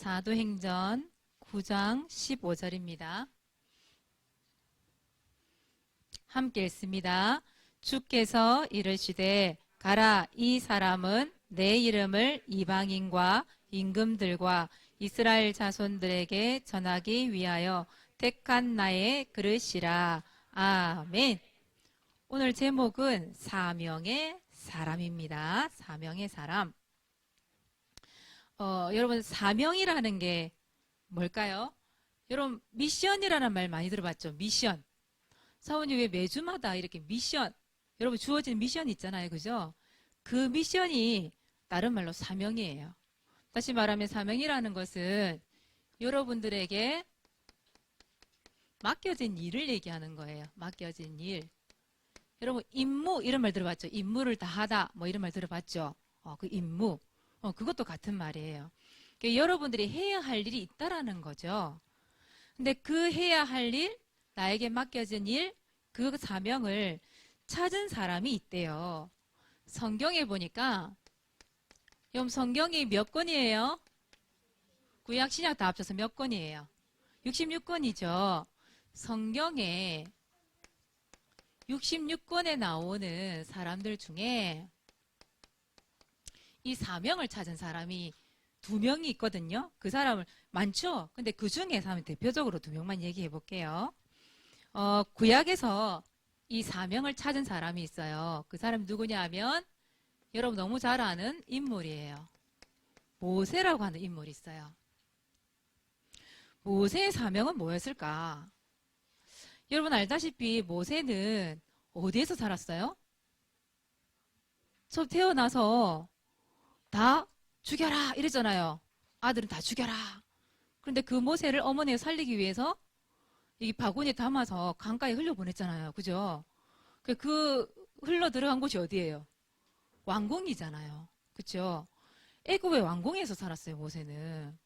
사도행전 9장 15절입니다. 함께 읽습니다. 주께서 이르시되 가라 이 사람은 내 이름을 이방인과 임금들과 이스라엘 자손들에게 전하기 위하여 택한 나의 그릇이라. 아멘. 오늘 제목은 사명의 사람입니다. 사명의 사람. 어, 여러분 사명이라는 게 뭘까요? 여러분 미션이라는 말 많이 들어봤죠? 미션. 사원이 왜 매주마다 이렇게 미션, 여러분 주어진 미션 있잖아요. 그죠? 그 미션이 다른 말로 사명이에요. 다시 말하면 사명이라는 것은 여러분들에게 맡겨진 일을 얘기하는 거예요. 맡겨진 일. 여러분 임무 이런 말 들어봤죠? 임무를 다하다 뭐 이런 말 들어봤죠? 어, 그 임무. 어, 그것도 같은 말이에요. 그러니까 여러분들이 해야 할 일이 있다라는 거죠. 근데 그 해야 할 일, 나에게 맡겨진 일, 그 사명을 찾은 사람이 있대요. 성경에 보니까, 여러분 성경이 몇 권이에요? 구약 신약 다 합쳐서 몇 권이에요? 66권이죠. 성경에 66권에 나오는 사람들 중에 이 사명을 찾은 사람이 두 명이 있거든요. 그 사람을 많죠. 근데 그 중에서 하면 대표적으로 두 명만 얘기해 볼게요. 어, 구약에서 이 사명을 찾은 사람이 있어요. 그 사람 누구냐 하면 여러분 너무 잘 아는 인물이에요. 모세라고 하는 인물이 있어요. 모세의 사명은 뭐였을까? 여러분 알다시피 모세는 어디에서 살았어요? 저 태어나서 다 죽여라 이랬잖아요. 아들은 다 죽여라. 그런데 그 모세를 어머니가 살리기 위해서 이 바구니에 담아서 강가에 흘려보냈잖아요. 그죠? 그, 그 흘러 들어간 곳이 어디예요? 왕궁이잖아요. 그죠? 애굽의 왕궁에서 살았어요. 모세는.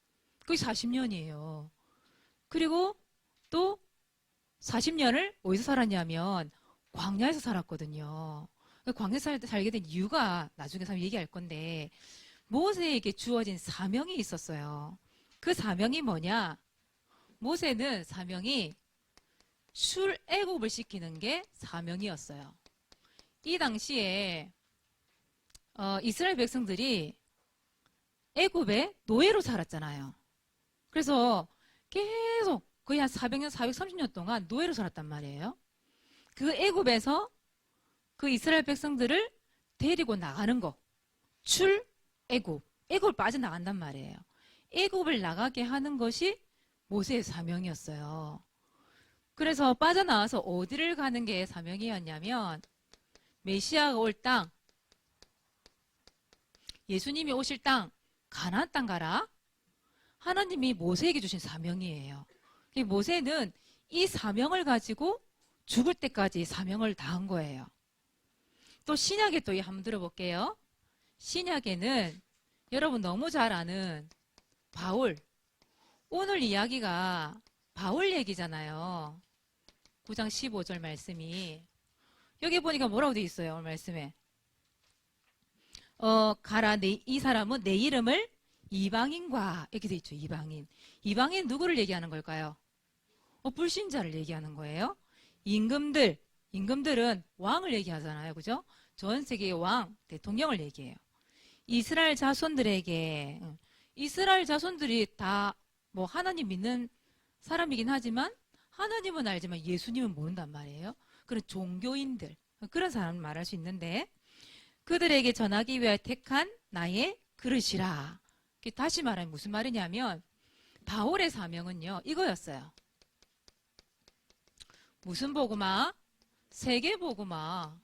그게 40년이에요. 그리고 또 40년을 어디서 살았냐면 광야에서 살았거든요. 광야에서 살- 살게 된 이유가 나중에 사람 얘기할 건데 모세에게 주어진 사명이 있었어요. 그 사명이 뭐냐? 모세는 사명이 출애굽을 시키는 게 사명이었어요. 이 당시에 어, 이스라엘 백성들이 애굽에 노예로 살았잖아요. 그래서 계속 거의 한 400년, 430년 동안 노예로 살았단 말이에요. 그 애굽에서 그 이스라엘 백성들을 데리고 나가는 거. 출 애굽. 애굽을 빠져나간단 말이에요. 애굽을 나가게 하는 것이 모세의 사명이었어요. 그래서 빠져나와서 어디를 가는 게 사명이었냐면 메시아가 올 땅, 예수님이 오실 땅, 가나안 땅 가라. 하나님이 모세에게 주신 사명이에요. 이 모세는 이 사명을 가지고 죽을 때까지 사명을 다한 거예요. 또 신약에 또 한번 들어볼게요. 신약에는 여러분 너무 잘 아는 바울. 오늘 이야기가 바울 얘기잖아요. 9장 15절 말씀이. 여기 보니까 뭐라고 돼 있어요, 오늘 말씀에. 어, 가라, 내, 이 사람은 내 이름을 이방인과, 이렇게 돼 있죠, 이방인. 이방인 누구를 얘기하는 걸까요? 어, 불신자를 얘기하는 거예요. 임금들, 임금들은 왕을 얘기하잖아요, 그죠? 전 세계의 왕, 대통령을 얘기해요. 이스라엘 자손들에게, 응. 이스라엘 자손들이 다 뭐 하나님 믿는 사람이긴 하지만 하나님은 알지만 예수님은 모른단 말이에요. 그런 종교인들, 그런 사람 말할 수 있는데 그들에게 전하기 위하여 택한 나의 그릇이라. 다시 말하면 무슨 말이냐면 바울의 사명은요 이거였어요. 무슨 복음아? 세계 복음아.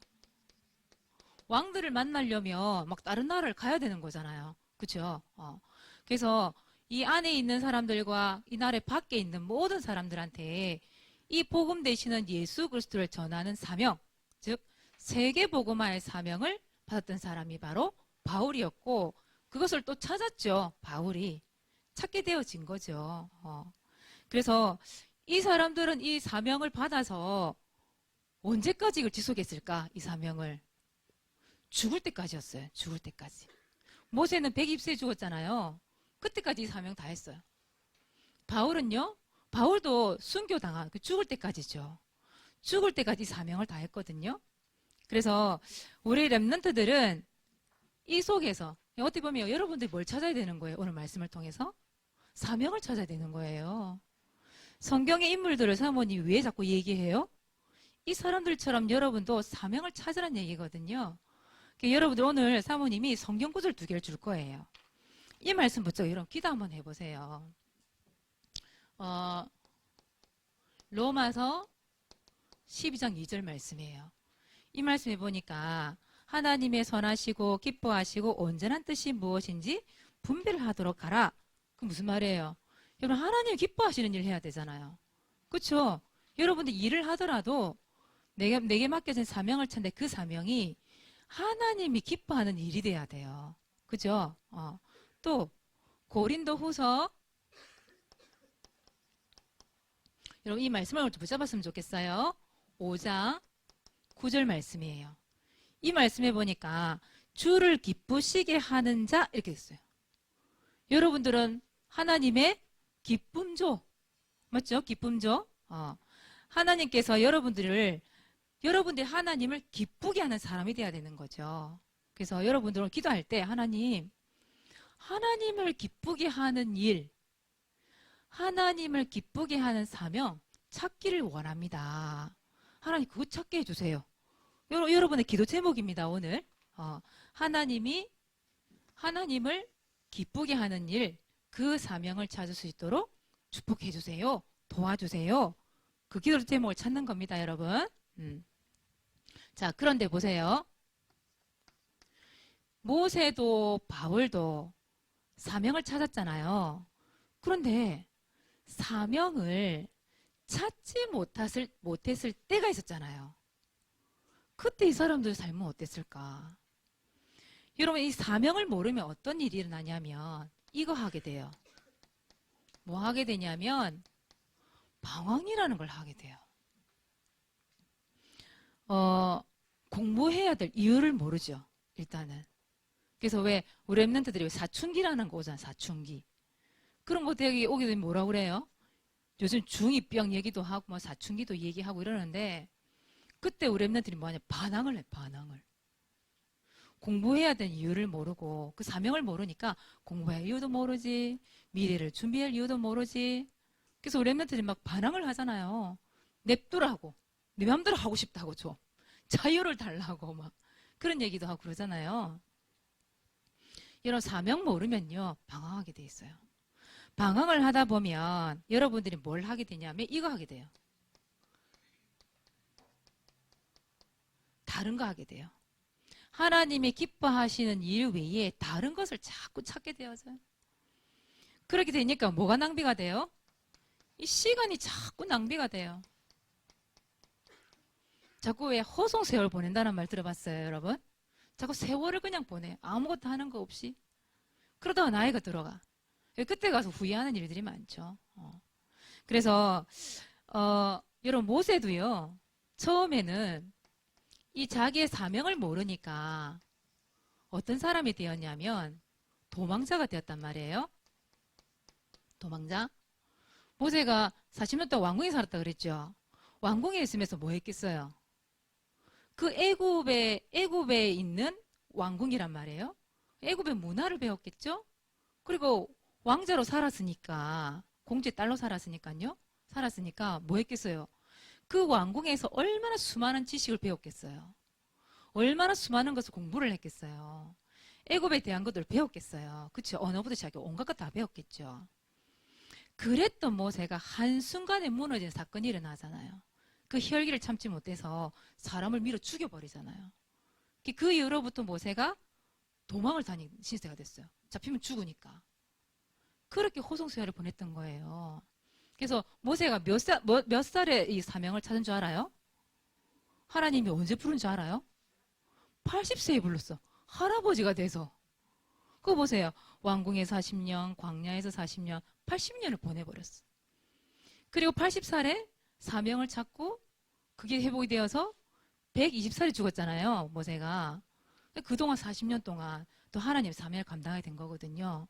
왕들을 만나려면 막 다른 나라를 가야 되는 거잖아요. 그렇죠? 어. 그래서 이 안에 있는 사람들과 이 나라의 밖에 있는 모든 사람들한테 이 복음 되시는 예수 그리스도를 전하는 사명, 즉 세계 복음화의 사명을 받았던 사람이 바로 바울이었고 그것을 또 찾았죠. 바울이 찾게 되어진 거죠. 어. 그래서 이 사람들은 이 사명을 받아서 언제까지 이걸 지속했을까? 이 사명을 죽을 때까지였어요. 죽을 때까지. 모세는 120세 죽었잖아요. 그때까지 이 사명 다 했어요. 바울은요, 바울도 순교 당한 그 죽을 때까지죠. 죽을 때까지 이 사명을 다 했거든요. 그래서 우리 랩런트들은 이 속에서 어떻게 보면 여러분들이 뭘 찾아야 되는 거예요? 오늘 말씀을 통해서 사명을 찾아야 되는 거예요. 성경의 인물들을 사모님 왜 자꾸 얘기해요? 이 사람들처럼 여러분도 사명을 찾으라는 얘기거든요. 그러니까 여러분들 오늘 사모님이 성경 구절 두 개를 줄 거예요. 이 말씀 붙여 여러분 기도 한번 해보세요. 어, 로마서 12장 2절 말씀이에요. 이 말씀해 보니까 하나님의 선하시고 기뻐하시고 온전한 뜻이 무엇인지 분별을 하도록 하라. 그 무슨 말이에요? 여러분 하나님 기뻐하시는 일 해야 되잖아요. 그렇죠? 여러분들 일을 하더라도 내게 내게 맡겨진 사명을 찾는데 그 사명이 하나님이 기뻐하는 일이 돼야 돼요. 그죠? 어. 또 고린도 후서 여러분 이 말씀을 좀 붙잡았으면 좋겠어요. 5장 9절 말씀이에요. 이 말씀해 보니까 주를 기쁘시게 하는 자 이렇게 됐어요. 여러분들은 하나님의 기쁨조 맞죠? 기쁨조. 어. 하나님께서 여러분들을 여러분들이 하나님을 기쁘게 하는 사람이 돼야 되는 거죠. 그래서 여러분들은 기도할 때 하나님 하나님을 기쁘게 하는 일 하나님을 기쁘게 하는 사명 찾기를 원합니다. 하나님 그거 찾게 해주세요. 여러, 여러 분의 기도 제목입니다. 오늘 어, 하나님이 하나님을 기쁘게 하는 일 그 사명을 찾을 수 있도록 축복해 주세요. 도와주세요. 그 기도 제목을 찾는 겁니다, 여러분. 음. 자, 그런데 보세요. 모세도 바울도 사명을 찾았잖아요. 그런데 사명을 찾지 못했을, 못했을 때가 있었잖아요. 그때 이 사람들 삶은 어땠을까? 여러분, 이 사명을 모르면 어떤 일이 일어나냐면, 이거 하게 돼요. 뭐 하게 되냐면, 방황이라는 걸 하게 돼요. 어, 공부해야 될 이유를 모르죠. 일단은. 그래서 왜 우리 랩런트들이 사춘기라는 거 오잖아요. 사춘기. 그런 거 되게 오게 되면 뭐라 그래요? 요즘 중2병 얘기도 하고 뭐 사춘기도 얘기하고 이러는데 그때 우리 랩런트들이 뭐하냐 반항을 해 반항을 공부해야 되는 이유를 모르고 그 사명을 모르니까 공부할 이유도 모르지 미래를 준비할 이유도 모르지 그래서 우리 랩런트들이 막 반항을 하잖아요 냅두라고 내 맘대로 하고 싶다고 좀 자유를 달라고 막 그런 얘기도 하고 그러잖아요 이런 사명 모르면요 방황하게 돼 있어요 방황을 하다 보면 여러분들이 뭘 하게 되냐면 이거 하게 돼요. 다른 거 하게 돼요. 하나님이 기뻐하시는 일 외에 다른 것을 자꾸 찾게 되어져요. 그렇게 되니까 뭐가 낭비가 돼요? 이 시간이 자꾸 낭비가 돼요. 자꾸 왜 허송 세월 보낸다는 말 들어봤어요, 여러분? 자꾸 세월을 그냥 보내. 아무것도 하는 거 없이. 그러다가 나이가 들어가. 그때 가서 후회하는 일들이 많죠. 어. 그래서 어, 여러분 모세도요. 처음에는 이 자기의 사명을 모르니까 어떤 사람이 되었냐면 도망자가 되었단 말이에요. 도망자. 모세가 40년 동안 왕궁에 살았다 그랬죠. 왕궁에 있으면서 뭐 했겠어요? 그 애굽에 애굽에 있는 왕궁이란 말이에요. 애굽의 문화를 배웠겠죠. 그리고 왕자로 살았으니까 공주의 딸로 살았으니까요. 살았으니까 뭐 했겠어요? 그 왕궁에서 얼마나 수많은 지식을 배웠겠어요. 얼마나 수많은 것을 공부를 했겠어요. 애굽에 대한 것들을 배웠겠어요. 그렇죠? 언어부터 시작해 온갖 것 다 배웠겠죠. 그랬던 모세가 한순간에 무너진 사건이 일어나잖아요. 그 혈기를 참지 못해서 사람을 밀어 죽여버리잖아요. 그 이후로부터 모세가 도망을 다니는 신세가 됐어요. 잡히면 죽으니까. 그렇게 호송수혈을 보냈던 거예요. 그래서 모세가 몇, 살, 뭐, 몇 살에 이 사명을 찾은 줄 알아요? 하나님이 언제 부른 줄 알아요? 80세에 불렀어. 할아버지가 돼서. 그거 보세요. 왕궁에서 40년, 광야에서 40년, 80년을 보내버렸어. 그리고 80살에 사명을 찾고 그게 회복이 되어서 120살에 죽었잖아요. 모세가. 그동안 40년 동안 또 하나님 사명을 감당하게 된 거거든요.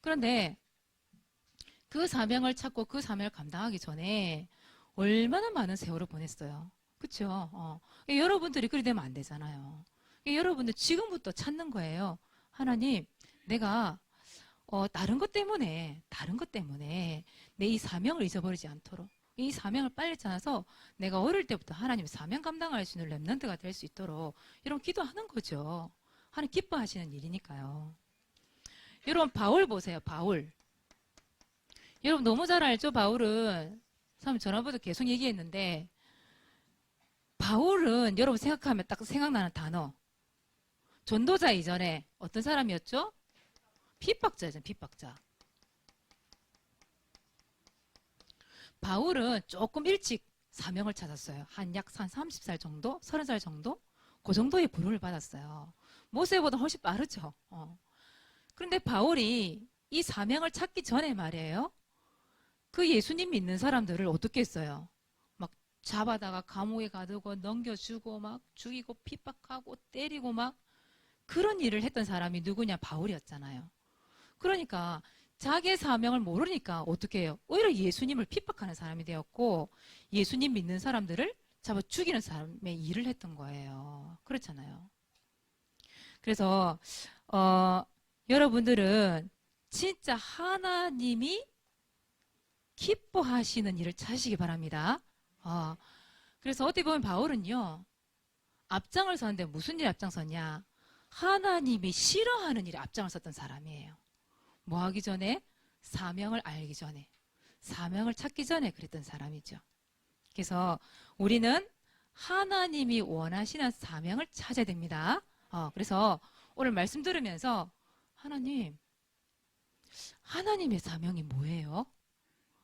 그런데 그 사명을 찾고 그 사명을 감당하기 전에 얼마나 많은 세월을 보냈어요. 그쵸? 어. 여러분들이 그리 되면 안 되잖아요. 여러분들 지금부터 찾는 거예요. 하나님, 내가 어, 다른 것 때문에, 다른 것 때문에 내 이 사명을 잊어버리지 않도록 이 사명을 빨리 찾아서 내가 어릴 때부터 하나님 사명 감당할 수 있는 랩런트가 될 수 있도록 이런 기도하는 거죠. 하나님 기뻐하시는 일이니까요. 여러분 바울 보세요. 바울. 여러분 너무 잘 알죠. 바울은 참 전화번호 계속 얘기했는데 바울은 여러분 생각하면 딱 생각나는 단어. 전도자 이전에 어떤 사람이었죠? 핍박자죠. 핍박자. 바울은 조금 일찍 사명을 찾았어요. 한 약 한 30살 정도? 30살 정도? 그 정도의 부름을 받았어요. 모세보다 훨씬 빠르죠. 어. 그런데 바울이 이 사명을 찾기 전에 말이에요. 그 예수님 믿는 사람들을 어떻게 했어요? 막 잡아다가 감옥에 가두고 넘겨주고 막 죽이고 핍박하고 때리고 막 그런 일을 했던 사람이 누구냐? 바울이었잖아요. 그러니까 자기의 사명을 모르니까 어떻게 해요? 오히려 예수님을 핍박하는 사람이 되었고 예수님 믿는 사람들을 잡아 죽이는 사람의 일을 했던 거예요. 그렇잖아요. 그래서 어, 여러분들은 진짜 하나님이 기뻐하시는 일을 찾으시기 바랍니다. 어, 그래서 어떻게 보면 바울은요 앞장을 섰는데 무슨 일 앞장섰냐? 하나님이 싫어하는 일에 앞장을 섰던 사람이에요. 뭐 하기 전에? 사명을 알기 전에. 사명을 찾기 전에 그랬던 사람이죠. 그래서 우리는 하나님이 원하시는 사명을 찾아야 됩니다. 어, 그래서 오늘 말씀 들으면서 하나님, 하나님의 사명이 뭐예요?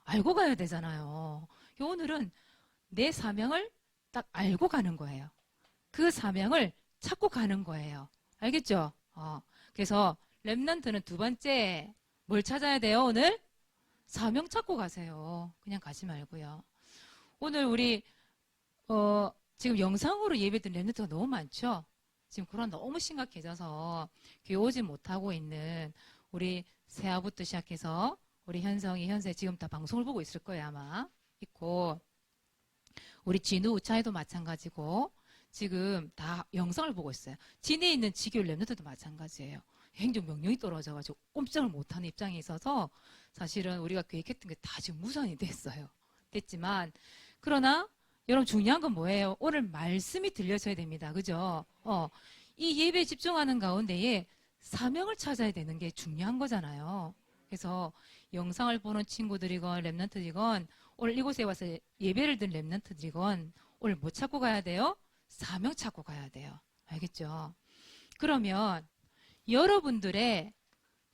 알고 가야 되잖아요. 오늘은 내 사명을 딱 알고 가는 거예요. 그 사명을 찾고 가는 거예요. 알겠죠? 어, 그래서 랩런트는 두 번째 뭘 찾아야 돼요 오늘? 사명 찾고 가세요. 그냥 가지 말고요. 오늘 우리 어, 지금 영상으로 예배드린 랩런트가 너무 많죠? 지금 코로나 너무 심각해져서 교회 오지 못하고 있는 우리 세아부터 시작해서 우리 현성이 현세 지금 다 방송을 보고 있을 거예요 아마 있고 우리 진우 우차에도 마찬가지고 지금 다 영상을 보고 있어요. 진에 있는 지교 랩런트도 마찬가지예요. 행정 명령이 떨어져가지고 꼼짝을 못하는 입장에 있어서 사실은 우리가 계획했던 게 다 지금 무산이 됐어요. 됐지만 그러나 여러분 중요한 건 뭐예요? 오늘 말씀이 들려져야 됩니다. 그죠? 어, 이 예배에 집중하는 가운데에 사명을 찾아야 되는 게 중요한 거잖아요. 그래서 영상을 보는 친구들이건 랩런트이건 오늘 이곳에 와서 예배를 든 랩런트이건 오늘 뭐 찾고 가야 돼요? 사명 찾고 가야 돼요. 알겠죠? 그러면 여러분들의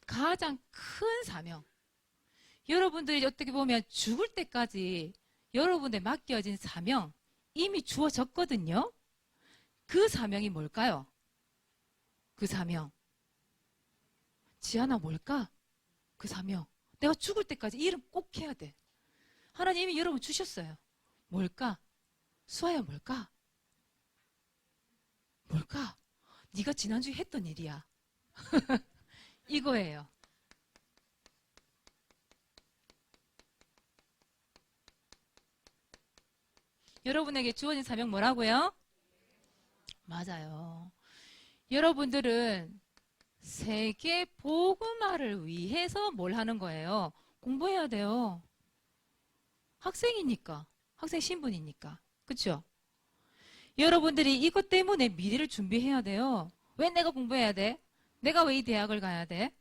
가장 큰 사명, 여러분들이 어떻게 보면 죽을 때까지 여러분의 맡겨진 사명 이미 주어졌거든요. 그 사명이 뭘까요? 그 사명. 지하나 뭘까? 그 사명. 내가 죽을 때까지 이름 꼭 해야 돼. 하나님이 여러분 주셨어요. 뭘까? 수아야 뭘까? 뭘까? 네가 지난주에 했던 일이야. 이거예요. 여러분에게 주어진 사명 뭐라고요? 맞아요. 여러분들은 세계 복음화를 위해서 뭘 하는 거예요? 공부해야 돼요. 학생이니까. 학생 신분이니까. 그렇죠? 여러분들이 이것 때문에 미래를 준비해야 돼요. 왜 내가 공부해야 돼? 내가 왜 이 대학을 가야 돼?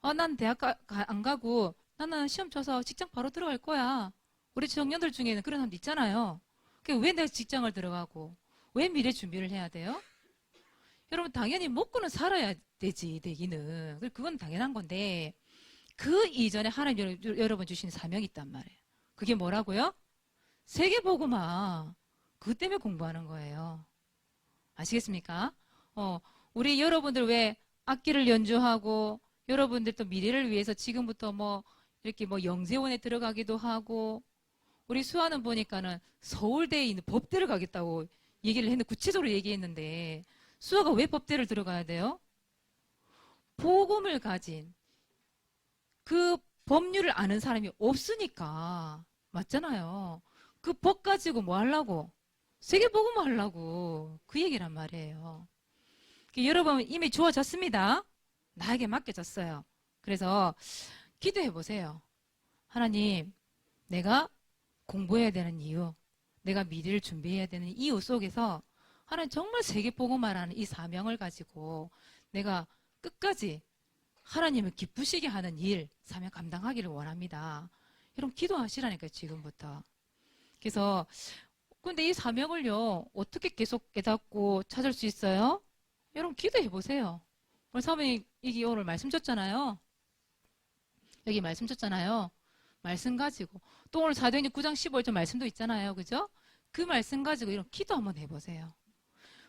아, 난 대학 가, 가- 안 가고 나는 시험 쳐서 직장 바로 들어갈 거야. 우리 청년들 중에는 그런 사람도 있잖아요. 왜 내가 직장을 들어가고 왜 미래 준비를 해야 돼요? 여러분 당연히 먹고는 살아야 되지 되기는 그건 당연한 건데 그 이전에 하나님 여러- 여러분 주신 사명이 있단 말이에요. 그게 뭐라고요? 세계보고마 그것 때문에 공부하는 거예요. 아시겠습니까? 어, 우리 여러분들 왜 악기를 연주하고 여러분들 또 미래를 위해서 지금부터 뭐 이렇게 뭐 영재원에 들어가기도 하고 우리 수아는 보니까는 서울대에 있는 법대를 가겠다고 얘기를 했는데 구체적으로 얘기했는데 수아가 왜 법대를 들어가야 돼요? 복음을 가진 그 법률을 아는 사람이 없으니까 맞잖아요. 그 법 가지고 뭐 하려고? 세계복음 하려고 그 얘기란 말이에요. 그 여러분 이미 주어졌습니다. 나에게 맡겨졌어요. 그래서 기도해 보세요. 하나님, 내가 공부해야 되는 이유, 내가 미래를 준비해야 되는 이유 속에서 하나님 정말 세계복음화라는 이 사명을 가지고 내가 끝까지 하나님을 기쁘시게 하는 일, 사명 감당하기를 원합니다. 여러분 기도하시라니까요, 지금부터. 그래서 근데 이 사명을요, 어떻게 계속 깨닫고 찾을 수 있어요? 여러분 기도해 보세요. 오늘 사모님 이기 오늘 말씀 줬잖아요. 여기 말씀 줬잖아요. 말씀 가지고 또 오늘 사도행전 9장 15절 말씀도 있잖아요. 그죠? 그 말씀 가지고 이런 기도 한번 해보세요.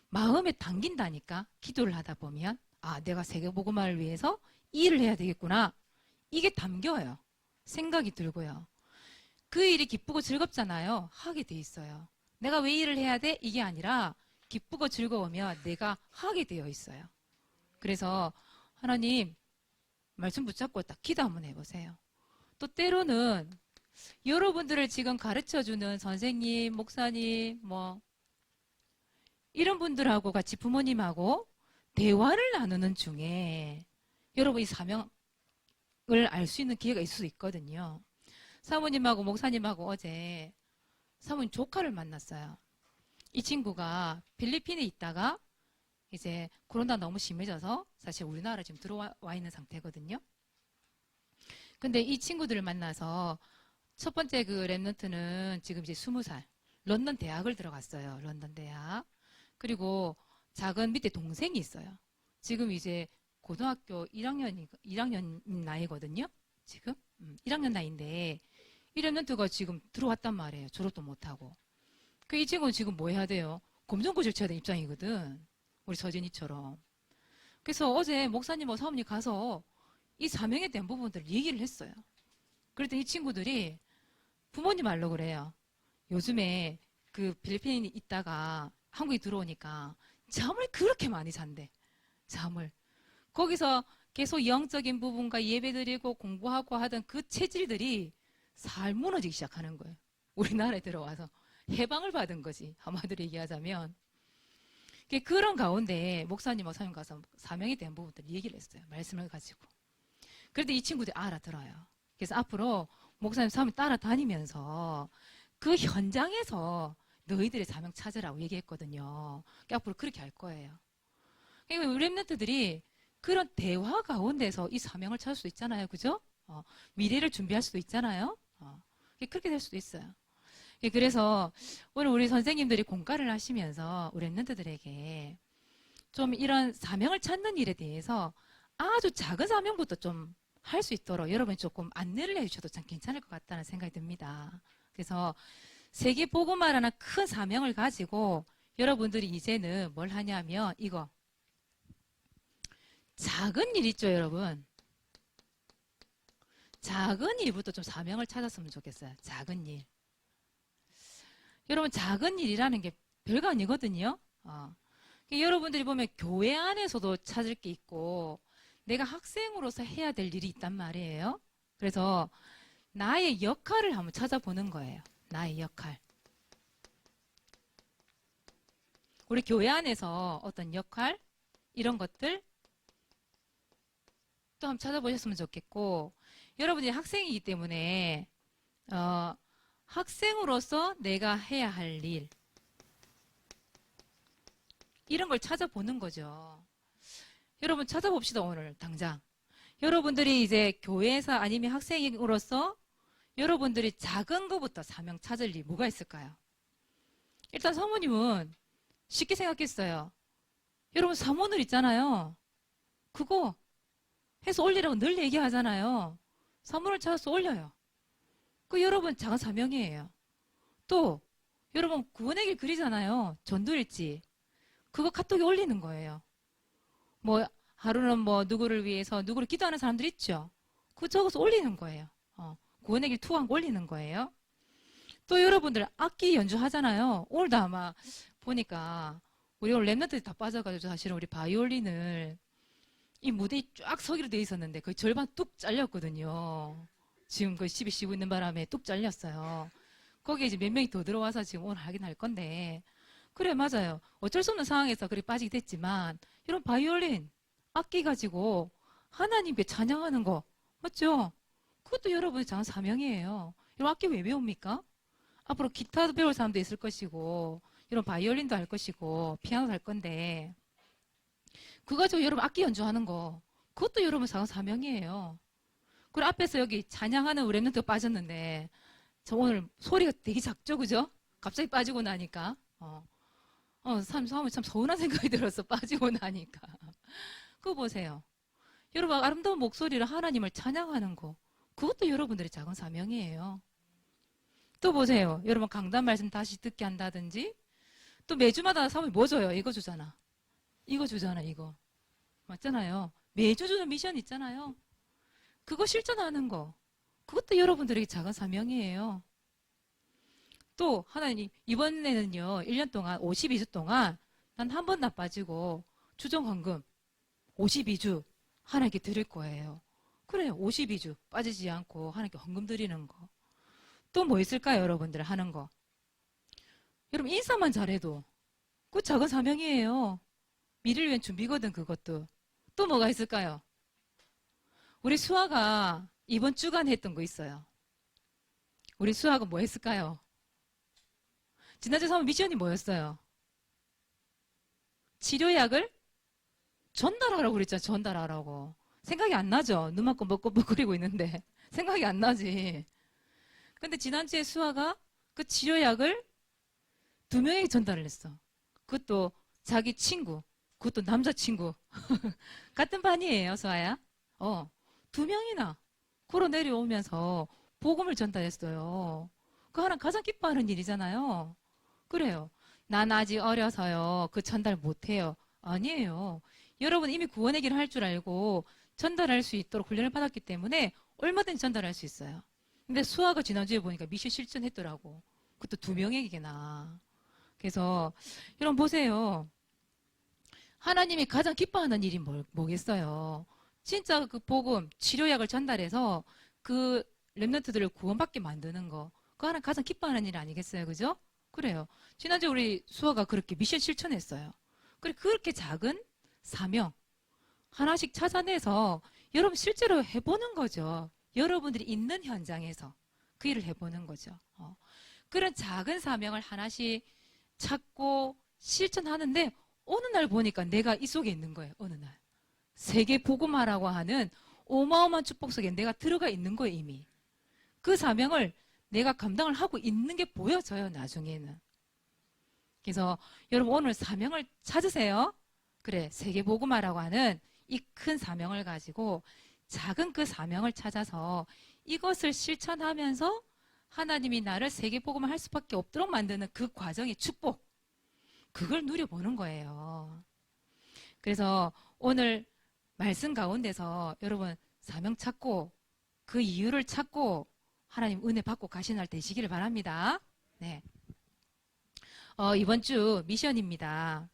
마음에 당긴다니까 기도를 하다 보면 아 내가 세계복음화를 위해서 이 일을 해야 되겠구나. 이게 담겨요. 생각이 들고요. 그 일이 기쁘고 즐겁잖아요. 하게 돼 있어요. 내가 왜 일을 해야 돼? 이게 아니라 기쁘고 즐거우면 내가 하게 되어 있어요. 그래서 하나님 말씀 붙잡고 딱 기도 한번 해보세요. 또 때로는 여러분들을 지금 가르쳐 주는 선생님, 목사님, 뭐 이런 분들하고 같이 부모님하고 대화를 나누는 중에 여러분 이 사명을 알 수 있는 기회가 있을 수 있거든요. 사모님하고 목사님하고 어제 사모님 조카를 만났어요. 이 친구가 필리핀에 있다가 이제 코로나 너무 심해져서 사실 우리나라 지금 들어와 와 있는 상태거든요. 근데 이 친구들을 만나서 첫 번째 그 랩런트는 지금 이제 스무 살 런던 대학을 들어갔어요. 런던 대학. 그리고 작은 밑에 동생이 있어요. 지금 이제 고등학교 1학년 1학년 나이거든요. 지금 음, 1학년 나이인데 이 랩런트가 지금 들어왔단 말이에요. 졸업도 못하고. 그이 친구는 지금 뭐 해야 돼요? 검정고시를 쳐야 되는 입장이거든. 우리 서진이처럼. 그래서 어제 목사님하고 사모님 가서 이 사명에 대한 부분들을 얘기를 했어요. 그랬더니 이 친구들이 부모님 말로 그래요. 요즘에 그 필리핀에 있다가 한국에 들어오니까 잠을 그렇게 많이 잔대. 잠을. 거기서 계속 영적인 부분과 예배드리고 공부하고 하던 그 체질들이 살 무너지기 시작하는 거예요. 우리나라에 들어와서 해방을 받은 거지. 한마디로 얘기하자면. 그런 가운데 목사님, 목사님 가서 사명에 대한 부분들 얘기를 했어요. 말씀을 가지고. 그런데 이 친구들이 알아들어요. 그래서 앞으로 목사님 사명 따라다니면서 그 현장에서 너희들의 사명 찾으라고 얘기했거든요. 그러니까 앞으로 그렇게 할 거예요. 그러니까 랩런트들이 그런 대화 가운데서 이 사명을 찾을 수 있잖아요. 그죠? 어, 미래를 준비할 수도 있잖아요. 어, 그렇게 될 수도 있어요. 예, 그래서 오늘 우리 선생님들이 공과를 하시면서 우리 랩런트들에게 좀 이런 사명을 찾는 일에 대해서 아주 작은 사명부터 좀 할 수 있도록 여러분이 조금 안내를 해주셔도 참 괜찮을 것 같다는 생각이 듭니다. 그래서 세계 복음화라는 큰 사명을 가지고 여러분들이 이제는 뭘 하냐면 이거 작은 일 있죠, 여러분. 작은 일부터 좀 사명을 찾았으면 좋겠어요. 작은 일. 여러분 작은 일이라는 게 별거 아니거든요. 어. 여러분들이 보면 교회 안에서도 찾을 게 있고 내가 학생으로서 해야 될 일이 있단 말이에요. 그래서 나의 역할을 한번 찾아보는 거예요. 나의 역할. 우리 교회 안에서 어떤 역할 이런 것들 또 한번 찾아보셨으면 좋겠고 여러분이 학생이기 때문에 어, 학생으로서 내가 해야 할 일. 이런 걸 찾아보는 거죠. 여러분 찾아봅시다, 오늘, 당장. 여러분들이 이제 교회에서 아니면 학생으로서 여러분들이 작은 것부터 사명 찾을 일 뭐가 있을까요? 일단 사모님은 쉽게 생각했어요. 여러분 사모늘 있잖아요. 그거 해서 올리라고 늘 얘기하잖아요. 사모를 찾아서 올려요. 그 여러분 작은 사명이에요. 또 여러분 구원의 길 그리잖아요. 전도일지. 그거 카톡에 올리는 거예요. 뭐 하루는 뭐 누구를 위해서 누구를 기도하는 사람들 있죠. 그거 적어서 올리는 거예요. 어, 구원의 길거 올리는 거예요. 또 여러분들 악기 연주하잖아요. 오늘도 아마 보니까 우리 오늘 랩너들이 다 빠져가지고 사실은 우리 바이올린을 이 무대에 쫙 서기로 돼 있었는데 거의 절반 뚝 잘렸거든요. 지금 그 시비 쉬고 있는 바람에 뚝 잘렸어요. 거기에 이제 몇 명이 더 들어와서 지금 오늘 하긴 할 건데. 그래, 맞아요. 어쩔 수 없는 상황에서 그렇게 빠지게 됐지만, 이런 바이올린, 악기 가지고 하나님께 찬양하는 거, 맞죠? 그것도 여러분의 작은 사명이에요. 이런 악기 왜 배웁니까? 앞으로 기타도 배울 사람도 있을 것이고, 이런 바이올린도 할 것이고, 피아노도 할 건데, 그거 가지고 여러분 악기 연주하는 거, 그것도 여러분 작은 사명이에요. 그리고 앞에서 여기 찬양하는 우리 랩런트가 빠졌는데, 저 오늘 소리가 되게 작죠, 그죠? 갑자기 빠지고 나니까. 어, 어, 참, 참, 참 서운한 생각이 들었어, 빠지고 나니까. 그거 보세요. 여러분, 아름다운 목소리로 하나님을 찬양하는 거. 그것도 여러분들의 작은 사명이에요. 또 보세요. 여러분, 강단 말씀 다시 듣게 한다든지, 또 매주마다 사모님 뭐 줘요? 이거 주잖아. 이거 주잖아, 이거. 맞잖아요. 매주 주는 미션 있잖아요. 그거 실천하는 거. 그것도 여러분들에게 작은 사명이에요. 또 하나님 이번에는요 1년 동안 52주 동안 난 한 번도 안 빠지고 주정 헌금 52주 하나님께 드릴 거예요. 그래요 52주 빠지지 않고 하나님께 헌금 드리는 거. 또 뭐 있을까요 여러분들 하는 거. 여러분 인사만 잘해도 그 작은 사명이에요. 미래를 위한 준비거든 그것도. 또 뭐가 있을까요? 우리 수아가 이번 주간 했던 거 있어요. 우리 수아가 뭐 했을까요? 지난주 사모 미션이 뭐였어요? 치료약을 전달하라고 그랬잖아, 전달하라고. 생각이 안 나죠? 눈 맞고 먹고먹거리고 있는데. 생각이 안 나지. 근데 지난주에 수아가 그 치료약을 두 명에게 전달을 했어. 그것도 자기 친구, 그것도 남자친구. 같은 반이에요, 수아야. 어, 두 명이나 걸어 내려오면서 복음을 전달했어요. 그 하나 가장 기뻐하는 일이잖아요. 그래요. 난 아직 어려서요. 그 전달 못해요. 아니에요. 여러분 이미 구원의 길을 할 줄 알고 전달할 수 있도록 훈련을 받았기 때문에 얼마든지 전달할 수 있어요. 근데 수아가 지난주에 보니까 미션 실천했더라고. 그것도 두 명에게나. 그래서 여러분 보세요. 하나님이 가장 기뻐하는 일이 뭘, 뭐겠어요? 진짜 그 복음, 치료약을 전달해서 그 랩런트들을 구원받게 만드는 거. 그거 하나 가장 기뻐하는 일 아니겠어요? 그죠? 그래요. 지난주 우리 수아가 그렇게 미션 실천했어요. 그래, 그렇게 작은 사명 하나씩 찾아내서 여러분 실제로 해보는 거죠. 여러분들이 있는 현장에서 그 일을 해보는 거죠. 어. 그런 작은 사명을 하나씩 찾고 실천하는데 어느 날 보니까 내가 이 속에 있는 거예요. 어느 날. 세계 복음화라고 하는 어마어마한 축복 속에 내가 들어가 있는 거예요, 이미. 그 사명을 내가 감당을 하고 있는 게 보여져요, 나중에는. 그래서 여러분 오늘 사명을 찾으세요. 그래, 세계 복음화라고 하는 이 큰 사명을 가지고 작은 그 사명을 찾아서 이것을 실천하면서 하나님이 나를 세계 복음을 할 수밖에 없도록 만드는 그 과정의 축복. 그걸 누려보는 거예요. 그래서 오늘 말씀 가운데서 여러분 사명 찾고 그 이유를 찾고 하나님 은혜 받고 가신 날 되시기를 바랍니다. 네. 어, 이번 주 미션입니다.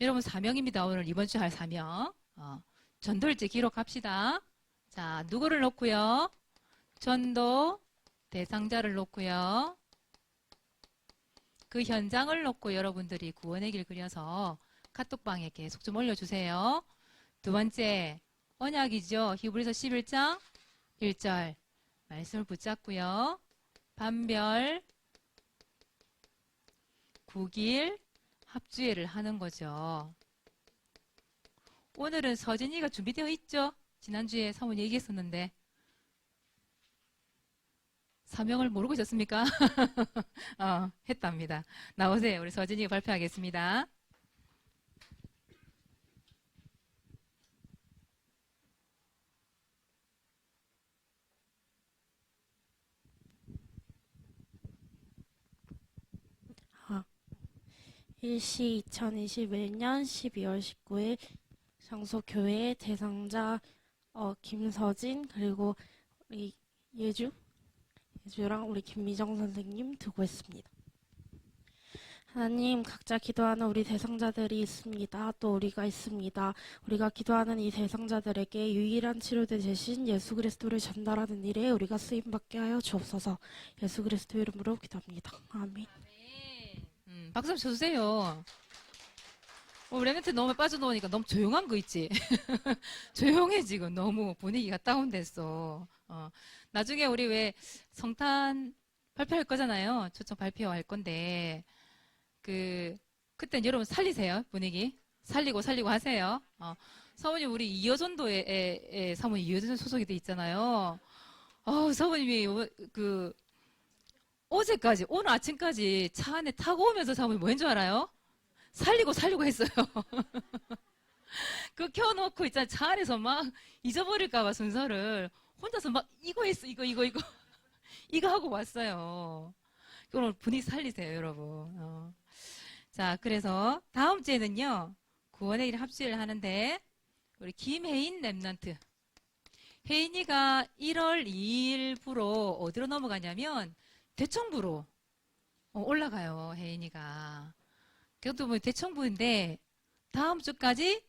여러분 사명입니다. 오늘 이번 주 할 사명. 어, 전도일지 기록합시다. 자, 누구를 놓고요? 전도 대상자를 놓고요. 그 현장을 놓고 여러분들이 구원의 길 그려서 카톡방에 계속 좀 올려주세요. 두 번째, 언약이죠. 히브리서 11장 1절. 말씀을 붙잡고요. 반별, 국일, 합주회를 하는 거죠. 오늘은 서진이가 준비되어 있죠? 지난주에 사모님 얘기했었는데. 사명을 모르고 있었습니까? 어, 했답니다. 나오세요. 우리 서진이가 발표하겠습니다. 일시 2021년 12월 19일 장소교회 대상자 어, 김서진 그리고 우리 예주 예주랑 우리 김미정 선생님 두고 있습니다. 하나님, 각자 기도하는 우리 대상자들이 있습니다. 또 우리가 있습니다. 우리가 기도하는 이 대상자들에게 유일한 치료대 대신 예수 그리스도를 전달하는 일에 우리가 쓰임 받게 하여 주옵소서. 예수 그리스도 이름으로 기도합니다. 아멘. 음, 박수 한번 쳐주세요. 어, 레멘트 너무 빠져놓으니까 너무 조용한 거 있지? 조용해, 지금. 너무 분위기가 다운됐어. 어, 나중에 우리 왜 성탄 발표할 거잖아요. 초청 발표할 건데, 그, 그땐 여러분 살리세요, 분위기. 살리고 살리고 하세요. 어, 사모님, 우리 이여전도에, 사모님 이여전 소속이 돼 있잖아요. 어, 사모님이, 요- 그, 어제까지, 오늘 아침까지 차 안에 타고 오면서 사모님 뭐 했는 줄 알아요? 살리고 살리고 했어요. 그 켜놓고 있잖아. 차 안에서 막 잊어버릴까봐 순서를 혼자서 막 이거 했어, 이거, 이거, 이거. 이거 하고 왔어요. 오늘 분위기 살리세요, 여러분. 어. 자, 그래서 다음 주에는요, 구원의 일 합주를 하는데, 우리 김혜인 랩넌트. 혜인이가 1월 2일부로 어디로 넘어가냐면, 대청부로 어, 올라가요, 혜인이가. 그것도 뭐 대청부인데, 다음 주까지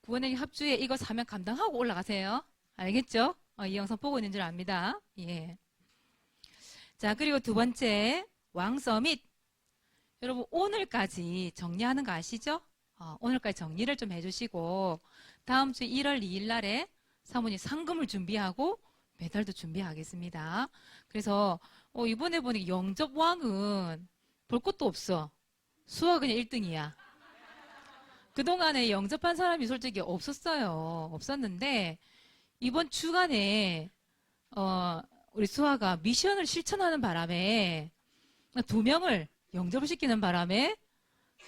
구원의 합주에 이거 사명 감당하고 올라가세요. 알겠죠? 어, 이 영상 보고 있는 줄 압니다. 예. 자, 그리고 두 번째, 왕서밋. 여러분, 오늘까지 정리하는 거 아시죠? 어, 오늘까지 정리를 좀 해주시고, 다음 주 1월 2일 날에 사모님 상금을 준비하고, 메달도 준비하겠습니다. 그래서, 어, 이번에 보니 영접 왕은 볼 것도 없어. 수학 그냥 1등이야. 그동안에 영접한 사람이 솔직히 없었어요. 없었는데, 이번 주간에, 어, 우리 수아가 미션을 실천하는 바람에, 두 명을 영접을 시키는 바람에,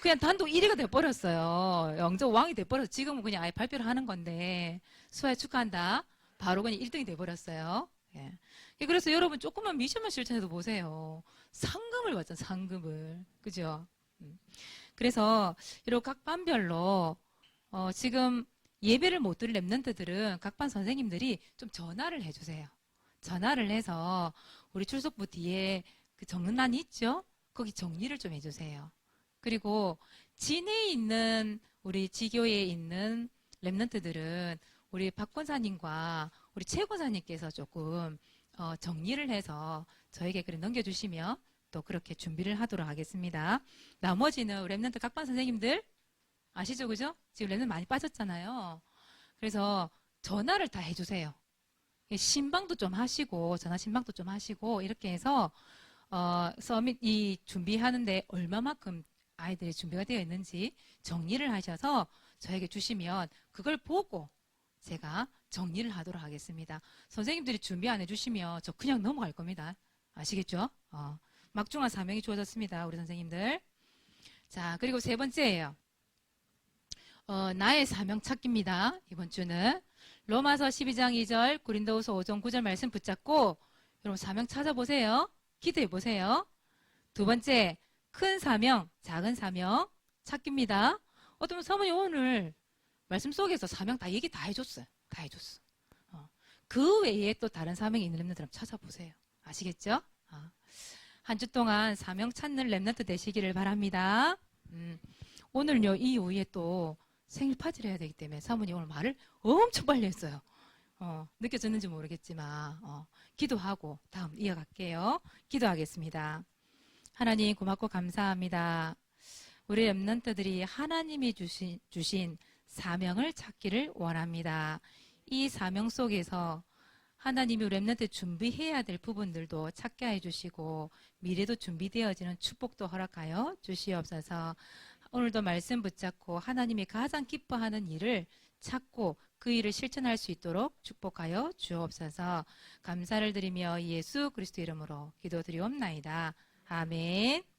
그냥 단독 1위가 돼버렸어요. 영접 왕이 돼버려서 지금은 그냥 아예 발표를 하는 건데, 수아야 축하한다. 바로 그냥 1등이 돼버렸어요. 예. 그래서 여러분 조금만 미션만 실천해도 보세요. 상금을 받잖아, 상금을. 그죠? 음. 그래서 이렇게 각 반별로 어, 지금 예배를 못 드릴 랩런트들은 각 반 선생님들이 좀 전화를 해주세요. 전화를 해서 우리 출석부 뒤에 그 적는란이 있죠? 거기 정리를 좀 해주세요. 그리고 진해에 있는 우리 지교에 있는 랩런트들은 우리 박 권사님과 우리 최 권사님께서 조금 어, 정리를 해서 저에게 그래 넘겨주시면 또 그렇게 준비를 하도록 하겠습니다. 나머지는 랩런트 각반 선생님들 아시죠, 그죠? 지금 랩런트 많이 빠졌잖아요. 그래서 전화를 다 해주세요. 신방도 좀 하시고 전화 신방도 좀 하시고 이렇게 해서 어, 서밋 이 준비하는데 얼마만큼 아이들이 준비가 되어 있는지 정리를 하셔서 저에게 주시면 그걸 보고 제가 정리를 하도록 하겠습니다. 선생님들이 준비 안 해주시면 저 그냥 넘어갈 겁니다. 아시겠죠? 어, 막중한 사명이 주어졌습니다. 우리 선생님들. 자, 그리고 세 번째예요. 어, 나의 사명 찾기입니다. 이번 주는. 로마서 12장 2절, 고린도후서 5장 9절 말씀 붙잡고 여러분 사명 찾아보세요. 기도해 보세요. 두 번째, 큰 사명, 작은 사명 찾기입니다. 어떤 사모님 오늘 말씀 속에서 사명 다 얘기 다 해줬어요. 다 해줬어. 어. 그 외에 또 다른 사명이 있는 랩런트 찾아보세요. 아시겠죠? 어. 한주 동안 사명 찾는 랩런트 되시기를 바랍니다. 음, 오늘요, 이 오후에 또 생일 파티를 해야 되기 때문에 사모님 오늘 말을 엄청 빨리 했어요. 어, 느껴졌는지 모르겠지만, 어, 기도하고 다음 이어갈게요. 기도하겠습니다. 하나님 고맙고 감사합니다. 우리 랩런트들이 하나님이 주신, 주신 사명을 찾기를 원합니다. 이 사명 속에서 하나님이 랩런트 준비해야 될 부분들도 찾게 해주시고 미래도 준비되어지는 축복도 허락하여 주시옵소서. 오늘도 말씀 붙잡고 하나님이 가장 기뻐하는 일을 찾고 그 일을 실천할 수 있도록 축복하여 주옵소서. 감사를 드리며 예수 그리스도 이름으로 기도드리옵나이다. 아멘.